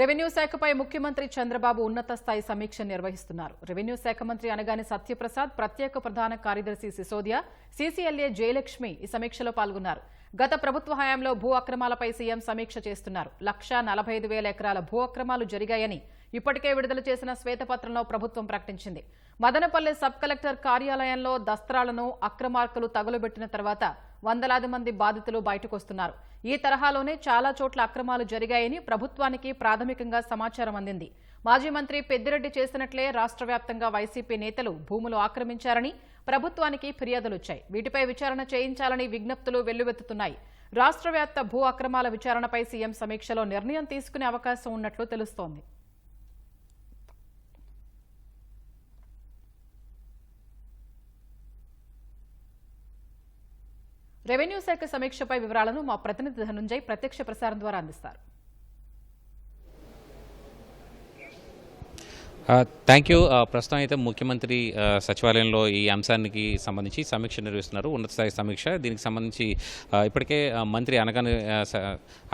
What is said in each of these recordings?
Revenue శాఖపై ముఖ్యమంత్రి చంద్రబాబు ఉన్నత స్థాయి సమీక్ష నిర్వహిస్తున్నారు. రెవెన్యూ శాఖ మంత్రి అనగాని సత్యప్రసాద్ ప్రత్యేక ప్రధాన కార్యదర్శి సిసోదియా సీసీఎల్ఏ జయలక్ష్మి ఈ సమీక్షలో పాల్గొన్నారు. గత ప్రభుత్వ హయాంలో భూ అక్రమాలపై సీఎం సమీక్ష చేస్తున్నారు. లక్షా నలభై ఐదు వేల ఎకరాల భూ అక్రమాలు జరిగాయని ఇప్పటికే విడుదల చేసిన శ్వేతపత్రంలో ప్రభుత్వం ప్రకటించింది. మదనపల్లె సబ్ కలెక్టర్ కార్యాలయంలో దస్త్రాలను అక్రమార్కులు తగులబెట్టిన తర్వాత వందలాది మంది బాధితులు బయటకొస్తున్నారు. ఈ తరహాలోనే చాలా చోట్ల అక్రమాలు జరిగాయని ప్రభుత్వానికి ప్రాథమికంగా సమాచారం అందింది. మాజీ మంత్రి పెద్దిరెడ్డి చేసినట్లే రాష్ట్ర వ్యాప్తంగా వైసీపీ నేతలు భూములు ఆక్రమించారని ప్రభుత్వానికి ఫిర్యాదులొచ్చాయి. వీటిపై విచారణ చేయించాలని విజ్ఞప్తులు వెల్లువెత్తుతున్నాయి. రాష్ట్ర వ్యాప్త భూ అక్రమాల విచారణపై సీఎం సమీక్షలో నిర్ణయం తీసుకునే అవకాశం ఉన్నట్లు తెలుస్తోంది. రెవెన్యూ శాఖ సమీక్షపై వివరాలను మా ప్రతినిధి ధనుంజయ్ ప్రత్యక్ష ప్రసారం ద్వారా అందిస్తారు. Uh, థ్యాంక్ యూ uh, ప్రస్తుతం అయితే ముఖ్యమంత్రి uh, సచివాలయంలో ఈ అంశానికి సంబంధించి సమీక్ష నిర్వహిస్తున్నారు. ఉన్నత స్థాయి సమీక్ష. దీనికి సంబంధించి ఇప్పటికే మంత్రి అనగాని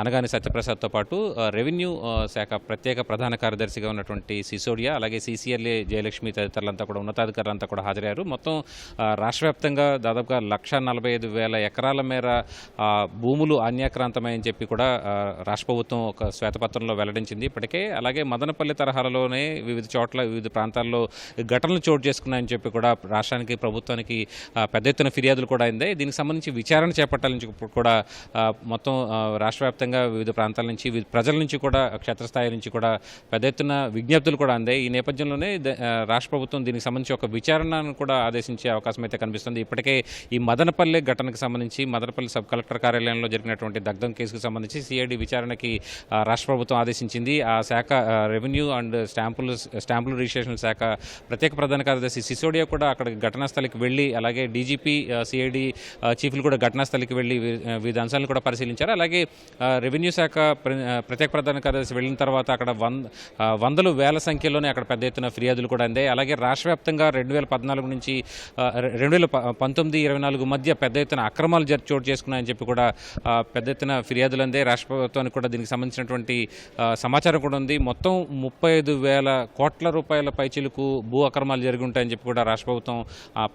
అనగాని సత్యప్రసాద్తో పాటు రెవెన్యూ శాఖ ప్రత్యేక ప్రధాన కార్యదర్శిగా ఉన్నటువంటి సిసోడియా అలాగే సీసీఎల్ఏ జయలక్ష్మి తదితరులంతా కూడా ఉన్నతాధికారులంతా కూడా హాజరయ్యారు. మొత్తం రాష్ట్ర వ్యాప్తంగా దాదాపుగా లక్ష నలభై ఐదు వేల ఎకరాల మేర భూములు అన్యాక్రాంతమని చెప్పి కూడా రాష్ట్ర ప్రభుత్వం ఒక శ్వేతపత్రంలో వెల్లడించింది. ఇప్పటికే అలాగే మదనపల్లి తరహాలోనే వివిధ చోట్ల వివిధ ప్రాంతాల్లో ఘటనలు చోటు చేసుకున్నాయని చెప్పి కూడా రాష్ట్రానికి ప్రభుత్వానికి పెద్ద ఎత్తున ఫిర్యాదులు కూడా అయింది దీనికి సంబంధించి విచారణ చేపట్టాలని కూడా మొత్తం రాష్ట్ర వ్యాప్తంగా వివిధ ప్రాంతాల నుంచి ప్రజల నుంచి కూడా క్షేత్రస్థాయి నుంచి కూడా పెద్ద ఎత్తున విజ్ఞప్తులు కూడా అందాయి. ఈ నేపథ్యంలోనే ద- రాష్ట్ర ప్రభుత్వం దీనికి సంబంధించి ఒక విచారణను కూడా ఆదేశించే అవకాశం అయితే కనిపిస్తుంది. ఇప్పటికే ఈ మదనపల్లె ఘటనకు సంబంధించి మదనపల్లి సబ్ కలెక్టర్ కార్యాలయంలో జరిగినటువంటి దగ్ధం కేసుకు సంబంధించి సిఐడి విచారణకి రాష్ట్ర ప్రభుత్వం ఆదేశించింది. ఆ శాఖ రెవెన్యూ అండ్ స్టాంపులు స్టాంపులు రిజిస్ట్రేషన్ శాఖ ప్రత్యేక ప్రధాన కార్యదర్శి సిసోడియా కూడా అక్కడ ఘటనా స్థలికి వెళ్ళి అలాగే డీజీపీ సిఐడి చీఫ్లు కూడా ఘటనా స్థలికి వెళ్ళి వివిధ అంశాలను కూడా పరిశీలించారు. అలాగే రెవెన్యూ శాఖ ప్ర- ప్రత్యేక ప్రధాన కార్యదర్శి వెళ్ళిన తర్వాత అక్కడ వంద వందలు వేల సంఖ్యలోనే అక్కడ పెద్ద ఎత్తున ఫిర్యాదులు కూడా అందాయి. అలాగే రాష్ట్ర వ్యాప్తంగా రెండు వేల పద్నాలుగు నుంచి రెండు వేల పంతొమ్మిది ఇరవై నాలుగు మధ్య పెద్ద ఎత్తున అక్రమాలు జరి చోటు చేసుకున్నాయని చెప్పి కూడా పెద్ద ఎత్తున ఫిర్యాదులు అందే రాష్ట్ర ప్రభుత్వానికి కూడా దీనికి సంబంధించినటువంటి సమాచారం కూడా ఉంది. మొత్తం ముప్పై ఐదు వేల కోట్ల కోట్ల రూపాయల పైచిలకు భూ అక్రమాలు జరిగి ఉంటాయని చెప్పి కూడా రాష్ట్ర ప్రభుత్వం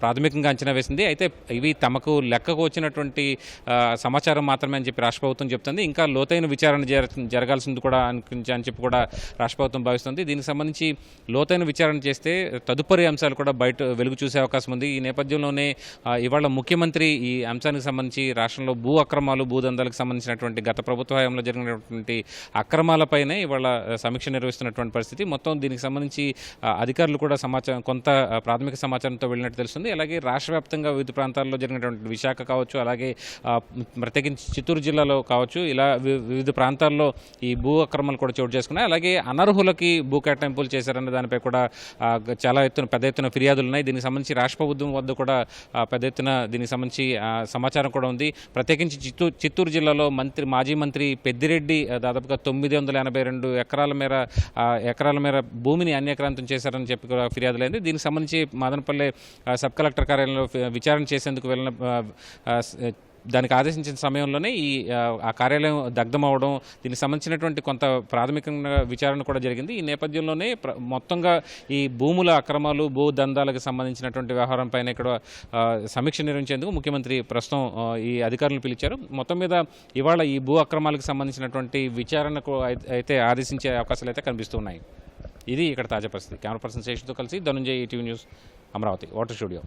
ప్రాథమికంగా అంచనా వేసింది. అయితే ఇవి తమకు లెక్కకు వచ్చినటువంటి సమాచారం మాత్రమే అని చెప్పి రాష్ట్ర ప్రభుత్వం చెప్తుంది. ఇంకా లోతైన విచారణ జర జరగాల్సింది కూడా అని చెప్పి కూడా రాష్ట్ర ప్రభుత్వం భావిస్తుంది. దీనికి సంబంధించి లోతైన విచారణ చేస్తే తదుపరి అంశాలు కూడా బయట వెలుగు చూసే అవకాశం ఉంది. ఈ నేపథ్యంలోనే ఇవాళ ముఖ్యమంత్రి ఈ అంశానికి సంబంధించి రాష్ట్రంలో భూ అక్రమాలు భూదందాలకు సంబంధించినటువంటి గత ప్రభుత్వ హయాంలో జరిగినటువంటి అక్రమాలపైనే ఇవాళ సమీక్ష నిర్వహిస్తున్నటువంటి పరిస్థితి. మొత్తం దీనికి సంబంధించి సంబంధించి అధికారులు కూడా సమాచారం కొంత ప్రాథమిక సమాచారంతో వెళ్ళినట్టు తెలుస్తుంది. అలాగే రాష్ట్ర వ్యాప్తంగా వివిధ ప్రాంతాల్లో జరిగినటువంటి విశాఖ కావచ్చు అలాగే ప్రత్యేకించి చిత్తూరు జిల్లాలో కావచ్చు ఇలా వి- వివిధ ప్రాంతాల్లో ఈ భూ అక్రమాలు కూడా చోటు చేసుకున్నాయి. అలాగే అనర్హులకి భూ కేటాయింపులు చేశారన్న దానిపై కూడా చాలా ఎత్తున పెద్ద ఎత్తున ఫిర్యాదులు ఉన్నాయి. దీనికి సంబంధించి రాష్ట్ర ప్రభుత్వం వద్ద కూడా పెద్ద ఎత్తున దీనికి సంబంధించి సమాచారం కూడా ఉంది. ప్రత్యేకించి చిత్తూరు చిత్తూరు జిల్లాలో మంత్రి మాజీ మంత్రి పెద్దిరెడ్డి దాదాపుగా తొమ్మిది వందల ఎనభై రెండు ఎకరాల మేర ఎకరాల మేర భూమిని అన్యక్రాంతం చేశారని చెప్పి కూడా ఫిర్యాదులైంది. దీనికి సంబంధించి మదనపల్లె సబ్ కలెక్టర్ కార్యాలయంలో విచారణ చేసేందుకు వెళ్ళిన దానికి ఆదేశించిన సమయంలోనే ఈ ఆ, కార్యాలయం దగ్ధం అవడం దీనికి సంబంధించినటువంటి కొంత ప్రాథమికంగా విచారణ కూడా జరిగింది. ఈ నేపథ్యంలోనే మొత్తంగా ఈ భూముల అక్రమాలు భూ దందాలకు సంబంధించినటువంటి వ్యవహారం పైన ఇక్కడ సమీక్ష నిర్వహించేందుకు ముఖ్యమంత్రి ప్రస్తుతం ఈ అధికారులను పిలిచారు. మొత్తం మీద ఇవాళ ఈ భూ అక్రమాలకు సంబంధించినటువంటి విచారణకు అయితే ఆదేశించే అవకాశాలు అయితే కనిపిస్తున్నాయి ఇది ఇక్కడ తాజా పరిస్థితి. కెమెరా పర్సన్ శేషుతో కలిసి Dhananjay TV news Amaravati water studio.